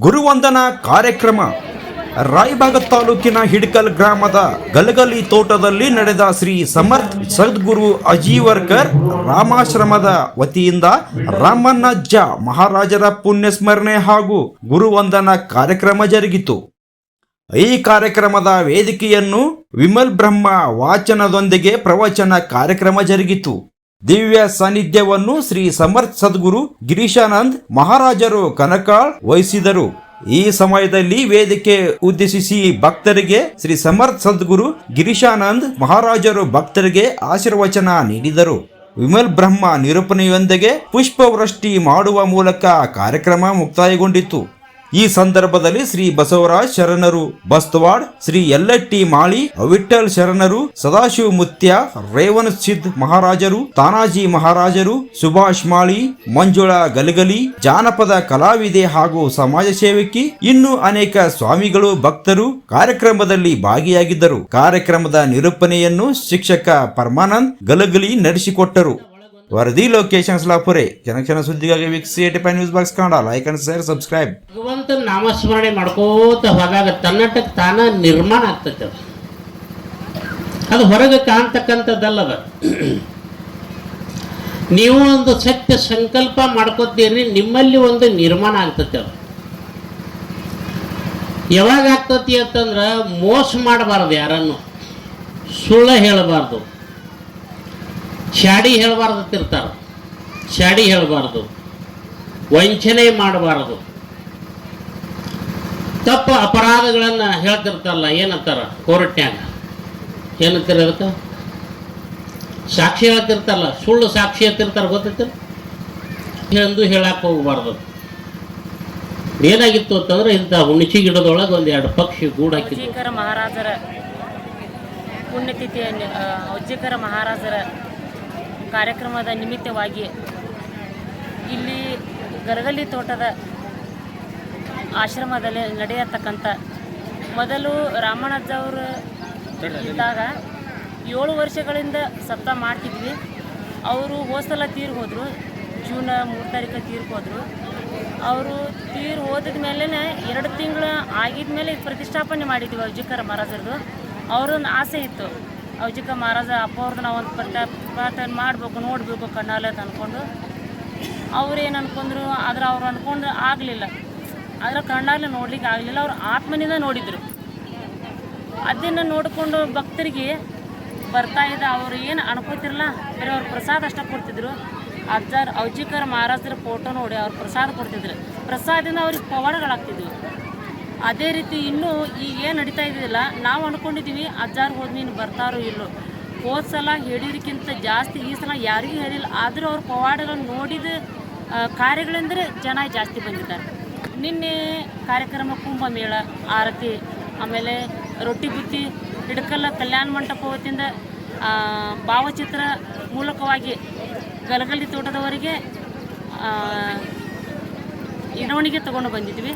ಗುರುವಂದನ ಕಾರ್ಯಕ್ರಮ. ರಾಯಬಾಗ ತಾಲೂಕಿನ ಹಿಡ್ಕಲ್ ಗ್ರಾಮದ ಗಲಗಲಿ ತೋಟದಲ್ಲಿ ನಡೆದ ಶ್ರೀ ಸಮರ್ಥ್ ಸದ್ಗುರು ಅಜೀವರ್ಕರ್ ರಾಮಾಶ್ರಮದ ವತಿಯಿಂದ ರಾಮನಜ್ಜ ಮಹಾರಾಜರ ಪುಣ್ಯಸ್ಮರಣೆ ಹಾಗೂ ಗುರುವಂದನ ಕಾರ್ಯಕ್ರಮ ಜರುಗಿತು. ಈ ಕಾರ್ಯಕ್ರಮದ ವೇದಿಕೆಯನ್ನು ವಿಮಲ್ ಬ್ರಹ್ಮ ವಾಚನದೊಂದಿಗೆ ಪ್ರವಚನ ಕಾರ್ಯಕ್ರಮ ಜರುಗಿತು. ದಿವ್ಯ ಸಾನ್ನಿಧ್ಯವನ್ನು ಶ್ರೀ ಸಮರ್ಥ್ ಸದ್ಗುರು ಗಿರೀಶಾನಂದ್ ಮಹಾರಾಜರು ಕನಕಾಳ್ ವಹಿಸಿದರು. ಈ ಸಮಯದಲ್ಲಿ ವೇದಿಕೆ ಉದ್ದೇಶಿಸಿ ಭಕ್ತರಿಗೆ ಶ್ರೀ ಸಮರ್ಥ್ ಸದ್ಗುರು ಗಿರೀಶಾನಂದ್ ಮಹಾರಾಜರು ಭಕ್ತರಿಗೆ ಆಶೀರ್ವಚನ ನೀಡಿದರು. ವಿಮಲ್ ಬ್ರಹ್ಮ ನಿರೂಪಣೆಯೊಂದಿಗೆ ಪುಷ್ಪವೃಷ್ಟಿ ಮಾಡುವ ಮೂಲಕ ಕಾರ್ಯಕ್ರಮ ಮುಕ್ತಾಯಗೊಂಡಿತು. ಈ ಸಂದರ್ಭದಲ್ಲಿ ಶ್ರೀ ಬಸವರಾಜ್ ಶರಣರು ಬಸ್ತವಾಡ್, ಶ್ರೀ ಎಲ್ಲಟ್ಟಿ ಮಾಳಿ ಅವಿಠಲ್ ಶರಣರು, ಸದಾಶಿವ ಮುತ್ಯ ರೇವನ್ ಸಿದ್ ಮಹಾರಾಜರು, ತಾನಾಜಿ ಮಹಾರಾಜರು, ಸುಭಾಷ್ ಮಾಳಿ, ಮಂಜುಳಾ ಗಲಗಲಿ, ಜಾನಪದ ಕಲಾವಿದೆ ಹಾಗೂ ಸಮಾಜ ಸೇವಕಿ, ಇನ್ನು ಅನೇಕ ಸ್ವಾಮಿಗಳು, ಭಕ್ತರು ಕಾರ್ಯಕ್ರಮದಲ್ಲಿ ಭಾಗಿಯಾಗಿದ್ದರು. ಕಾರ್ಯಕ್ರಮದ ನಿರೂಪಣೆಯನ್ನು ಶಿಕ್ಷಕ ಪರಮಾನಂದ್ ಗಲಗಲಿ ನಡೆಸಿಕೊಟ್ಟರು. ವರದಿ ಲೊಕೇಶನ್ ಲಾಪುರೆ ಜನಕ್ಷಣ ಕ್ಷಣ ಸುದ್ದಿಗಾಗಿ ವೀಕ್ಷಿಸಿ ಏಟಿ pi news box Kannada. Like and share subscribe ಭಗವಂತ ನಾಮಸ್ಮರಣೆ ಮಾಡ್ಕೋತ ಹೋದಾಗ ತನ್ನಟಕ್ಕೆ ತಾನ ನಿರ್ಮಾಣ ಆಗ್ತೈತೆ ಅದು. ಹೊರಗೆ ಕಾಣ್ತಕ್ಕಂಥದ್ದಲ್ಲದ ನೀವು ಒಂದು ಸತ್ಯ ಸಂಕಲ್ಪ ಮಾಡ್ಕೋತೀರಿ, ನಿಮ್ಮಲ್ಲಿ ಒಂದು ನಿರ್ಮಾಣ ಆಗ್ತೈತೆ ಅದು. ಯಾವಾಗ ಆಗ್ತತಿ ಅಂತಂದ್ರೆ ಮೋಸ ಮಾಡಬಾರ್ದು ಯಾರನ್ನು. ಸುಳ್ಳ ಹೇಳಬಾರ್ದು. ಶಾಡಿ ಹೇಳಬಾರ್ದು ಅಂತಿರ್ತಾರೆ ಶಾಡಿ ಹೇಳಬಾರ್ದು. ವಂಚನೆ ಮಾಡಬಾರದು. ತಪ್ಪ ಅಪರಾಧಗಳನ್ನು ಹೇಳ್ತಿರ್ತಾರಲ್ಲ, ಏನಂತಾರ ಕೋರ್ಟ್ನ್ಯಾಗ? ಏನಂತಾರ ಅದಕ್ಕೆ? ಸಾಕ್ಷಿ ಹೇಳ್ತಿರ್ತಾರಲ್ಲ, ಸುಳ್ಳು ಸಾಕ್ಷಿ ಹೇಳ್ತಿರ್ತಾರೆ ಗೊತ್ತೈತೆ? ಎಂದು ಹೇಳಕ್ಕೆ ಹೋಗಬಾರ್ದು. ಏನಾಗಿತ್ತು ಅಂತಂದ್ರೆ ಇಂಥ ಹುಣಸಿ ಗಿಡದೊಳಗೆ ಒಂದು ಎರಡು ಪಕ್ಷಿ ಗೂಡು ಹಾಕಿದ್ರು ಮಹಾರಾಜರ ಪುಣ್ಯತಿಥಿಯ ಅಜ್ಜಿಕರ ಮಹಾರಾಜರ ಕಾರ್ಯಕ್ರಮದ ನಿಮಿತ್ತವಾಗಿ ಇಲ್ಲಿ ಗರಗಲ್ಲಿ ತೋಟದ ಆಶ್ರಮದಲ್ಲಿ ನಡೆಯತಕ್ಕಂಥ ಮೊದಲು ರಾಮಣ್ಣಜ್ಜವರು ಇದ್ದಾಗ ಏಳು ವರ್ಷಗಳಿಂದ ಸಪ್ತ ಮಾಡ್ತಿದ್ವಿ. ಅವರು ಹೋಸಲ ತೀರು ಹೋದರು. ಜೂನ್ ಮೂರು ತಾರೀಕು ತೀರು ಹೋದರು. ಅವರು ತೀರು ಹೋದ ಮೇಲೆ ಎರಡು ತಿಂಗಳು ಆಗಿದ ಮೇಲೆ ಪ್ರತಿಷ್ಠಾಪನೆ ಮಾಡಿದ್ವಿ ಅಜಿಕರ ಮಹಾರಾಜರದು. ಅವ್ರೊಂದು ಆಸೆ ಇತ್ತು. ಔಜಿಕ ಮಹಾರಾಜ ಅಪ್ಪ ಅವ್ರದ್ದು ನಾವು ಒಂದು ಪಟ್ಟ ಪ್ರಾರ್ಥನೆ ಮಾಡಬೇಕು, ನೋಡಬೇಕು ಕಣ್ಣಾಲೆ ಅಂತ ಅಂದ್ಕೊಂಡು ಅವ್ರೇನು ಅಂದ್ಕೊಂಡ್ರು ಆದ್ರೆ ಅವ್ರು ಅಂದ್ಕೊಂಡು ಆಗಲಿಲ್ಲ. ಆದರೆ ಕಣ್ಣಾಲೆ ನೋಡ್ಲಿಕ್ಕೆ ಆಗಲಿಲ್ಲ, ಅವ್ರು ಆತ್ಮನಿಂದ ನೋಡಿದರು. ಅದನ್ನು ನೋಡಿಕೊಂಡು ಭಕ್ತರಿಗೆ ಬರ್ತಾ ಇದ್ದ ಅವ್ರು ಏನು ಅನ್ಕೋತಿರಲ್ಲ ಬೇರೆ ಅವ್ರು ಪ್ರಸಾದ ಅಷ್ಟೇ ಕೊಡ್ತಿದ್ರು. ಅಜ್ಜಾರ್ ಔಜಿಕರ್ ಮಹಾರಾಜರ ಫೋಟೋ ನೋಡಿ ಅವ್ರು ಪ್ರಸಾದ ಕೊಡ್ತಿದ್ರು. ಪ್ರಸಾದದಿಂದ ಅವ್ರಿಗೆ ಪವಾಡಗಳಾಗ್ತಿದ್ವು. ಅದೇ ರೀತಿ ಇನ್ನೂ ಈಗ ಏನು ನಡೀತಾ ಇದ್ದಿಲ್ಲ ನಾವು ಅಂದ್ಕೊಂಡಿದ್ದೀವಿ ಅಜ್ಜಾರು ಹೋದ ನೀನು ಬರ್ತಾರೋ ಇಲ್ಲೋ. ಹೋದ ಸಲ ಹೇಳಿದಕ್ಕಿಂತ ಜಾಸ್ತಿ, ಈ ಸಲ ಯಾರಿಗೂ ಹೇಳಿಲ್ಲ. ಆದರೂ ಅವ್ರ ಪವಾಡಗಳನ್ನು ನೋಡಿದ ಕಾರ್ಯಗಳೆಂದರೆ ಜನ ಜಾಸ್ತಿ ಬಂದಿದ್ದಾರೆ. ನಿನ್ನೆ ಕಾರ್ಯಕ್ರಮ ಕುಂಭಮೇಳ, ಆರತಿ, ಆಮೇಲೆ ರೊಟ್ಟಿ ಬುತ್ತಿ, ಹಿಡ್ಕಲ್ಲ ಕಲ್ಯಾಣ ಮಂಟಪ ವತಿಯಿಂದ ಭಾವಚಿತ್ರ ಮೂಲಕವಾಗಿ ಗಲಗಲ್ಲಿ ತೋಟದವರಿಗೆ ಇಡವಣಿಗೆ ತಗೊಂಡು ಬಂದಿದ್ವಿ.